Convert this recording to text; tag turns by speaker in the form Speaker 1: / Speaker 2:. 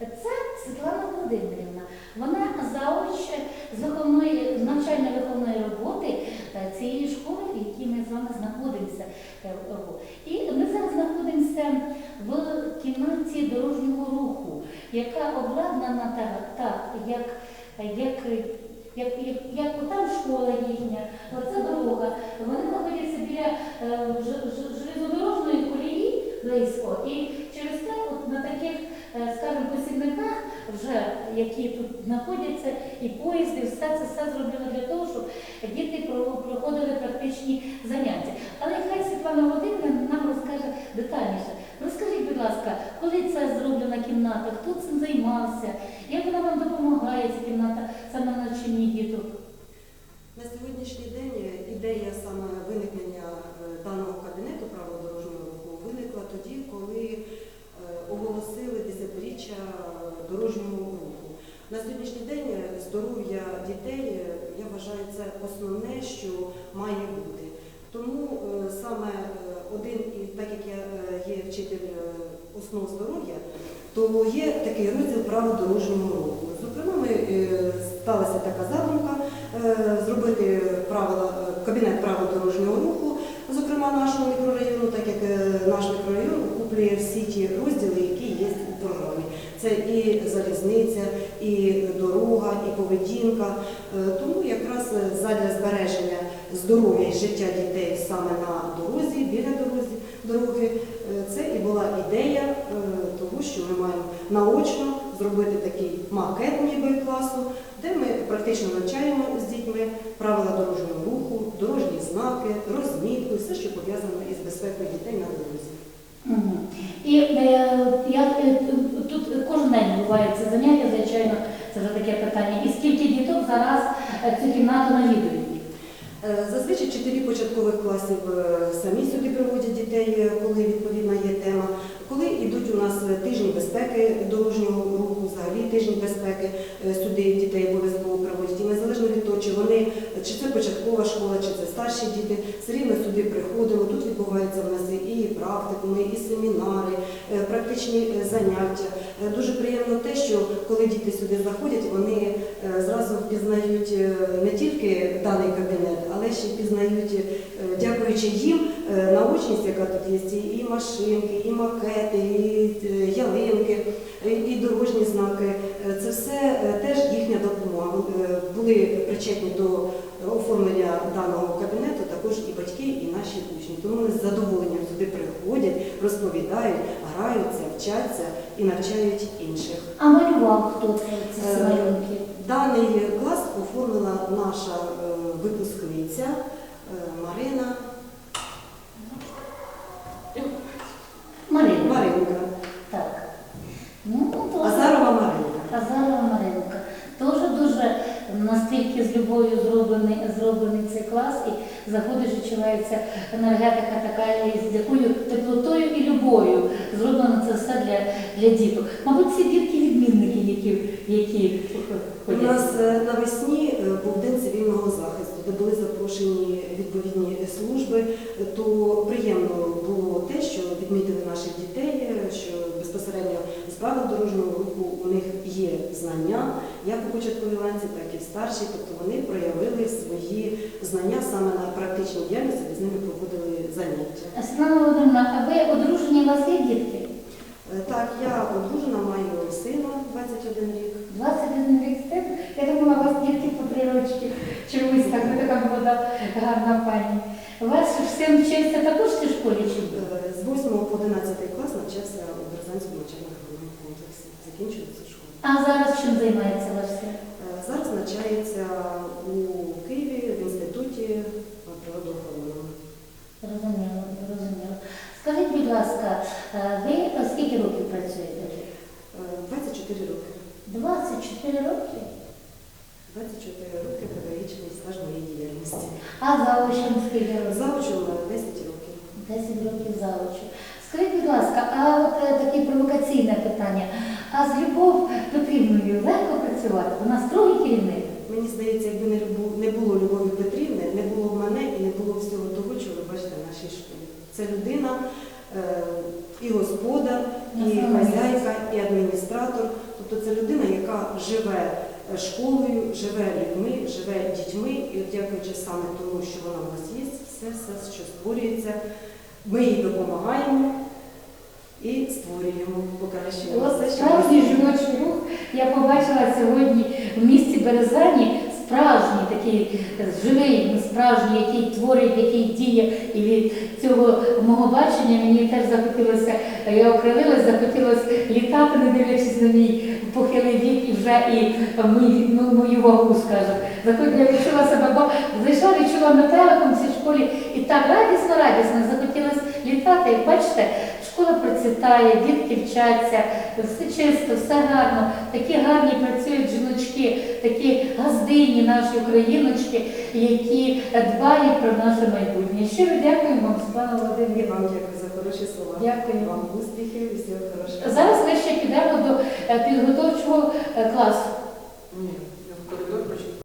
Speaker 1: Це Світлана Володимирівна. Вона заоч з навчально-виховної роботи е, цієї школи, в якій ми з вами знаходимося. е. І ми зараз знаходимося в кімнаті дорожнього руху, яка обладнана так, як, як, як, як, як там школа їхня, оце дорога. Вони знаходяться біля е, железнодорожної колії близько. І через те от на таких, е, скажімо, посібниках, вже які тут знаходяться, і поїзди, все це все зроблено для того, щоб діти проходили практичні заняття. Але хай Світлана Володимирівна нам розкаже детальніше. Розкажіть, будь ласка, коли це зроблена кімната, хто цим займався, як вона вам допомагає, ця кімната саме в навчанні діток?
Speaker 2: На сьогоднішній день ідея саме виникнення е, даного кабінету правил дорожнього руху виникла тоді, коли На сьогоднішній день е, здоров'я дітей, е, я вважаю, це основне, що має бути. Тому е, саме один, так як я є вчитель основ здоров'я, то є такий розділ право дорожнього руху. Зокрема, сталася така задумка е, зробити правила, е, кабінет правил дорожнього руху, зокрема нашого мікрорайону, так як е, наш мікрорайон охоплює всі ті розділи, які є у програмі. Це і залізниця, і дорога, і поведінка. Е, Тому якраз е, задля збереження здоров'я і життя дітей саме на дорозі, біля дорозі, дороги, е, це і була ідея того, що ми маємо наочно зробити такий макет ніби класу, де ми практично навчаємо з дітьми правила дорожнього руху, дорожні знаки, розмітку, все, що пов'язано із безпекою дітей на дорозі.
Speaker 1: Мгм. І е, як е, тут кожен день відбувається заняття, звичайно, це вже таке питання. І діток зараз е, цю кімнату навідують?
Speaker 2: Е, Зазвичай вчителі початкових класів е, самі сюди приводять дітей, коли відповідна є тема. Коли йдуть у нас тижні безпеки дорожнього руху, взагалі тижні безпеки, сюди дітей обов'язково приводять. І незалежно від того, чи вони чи це початкова школа, чи це старші діти, все рівно сюди приходимо. Тут відбуваються в нас і практикуми, і семінари, практичні заняття. Е, Дуже приємно те, що коли діти сюди заходять, вони е, зразу впізнають е, не тільки даний кабінет, але ще пізнають, е, дякуючи їм, наочність, яка тут є, і машинки, і макети, і ялинки, і- дорожні знаки. Це все теж їхня допомога. Були причетні до оформлення даного кабінету також і батьки, і наші учні. Тому вони з задоволенням сюди приходять, розповідають, граються, вчаться і навчають інших.
Speaker 1: А малював хто це ці
Speaker 2: Е,
Speaker 1: малюнки?
Speaker 2: Даний клас оформила наша е, випускниця е, Марина
Speaker 1: Марина.
Speaker 2: Маринка.
Speaker 1: Так. Ну, то
Speaker 2: Азарова Маринка.
Speaker 1: Азарова Маринка. Теж дуже настільки з любов'ю зроблений, зроблений цей клас, і заходиш, відчувається енергетика така, і з якою теплотою і любов'ю зроблено це все для, діток. Мабуть, ці дітки відмінники, які, які
Speaker 2: У нас е, навесні е, був день цивільного захисту, де були запрошені відповідні служби. То приємно було те, що відмітили наших дітей, е, що безпосередньо з правил дорожнього руху у них є знання, як у початковій ланці, так і в старшій. Тобто вони проявили свої знання саме на практичній діяльності, де з ними проводили заняття.
Speaker 1: Світлана Володимирівна, а ви одружені, у вас є дітки?
Speaker 2: Е, Так, я одружена, маю сина 21 рік.
Speaker 1: 21 рік степ. Я думала, у вас дітки по три рочки. Чомусь так, ви така молода, гарна пані. У вас син вчився також в цій школі чи?
Speaker 2: Е, З 8 по 11 клас навчався у Березанському навчально-виховному комплексі. Закінчив цю школу.
Speaker 1: А зараз чим займається ваш син?
Speaker 2: Е, Зараз навчається у Києві в інституті природоохоронного.
Speaker 1: Розуміло, розуміло. Скажіть, будь ласка, ви скільки років працюєте?
Speaker 2: Е, 24 роки.
Speaker 1: 24 роки?
Speaker 2: 24 роки педагогічний стаж моєї діяльності.
Speaker 1: А заочно скільки років?
Speaker 2: На 10 років.
Speaker 1: 10 років заочно. Скажіть, будь ласка, а от е, таке провокаційне питання. А з Любов Петрівною легко працювати? Вона строгий керівник.
Speaker 2: Мені здається, якби не, було Любові Петрівни, не було б мене і не було всього того, що ви бачите в нашій школі. Це людина е, і хазяйка, і адміністратор. Тобто це людина, яка живе е, школою, живе людьми, живе дітьми, і от дякуючи саме тому, що вона в нас є, все, все, що створюється, ми їй допомагаємо і створюємо, що
Speaker 1: справжній жіночий рух я побачила сьогодні в місті Березані. Такий живий, справжній, який творить, який діє. І від цього мого бачення мені теж захотілося, я окрилилась, захотілося літати, не дивлячись на мій похилий вік і вже і мій, ну, мою вагу, скажу. Захот- Я відчула себе, бо зайшла, відчула метеликом в цій школі і так радісно, радісно захотілося літати. І бачите, школа процвітає, дітки вчаться, все чисто, все гарно. Такі гарні працюють жіночки, такі газдині наші україночки, які дбають про наше майбутнє. Щиро дякую вам, Світлана
Speaker 2: І
Speaker 1: Володимирівна.
Speaker 2: вам дякую за хороші слова.
Speaker 1: Дякую.
Speaker 2: Вам успіхів і всього хорошого.
Speaker 1: Зараз ми ще підемо до е, підготовчого е, класу.
Speaker 2: Ні.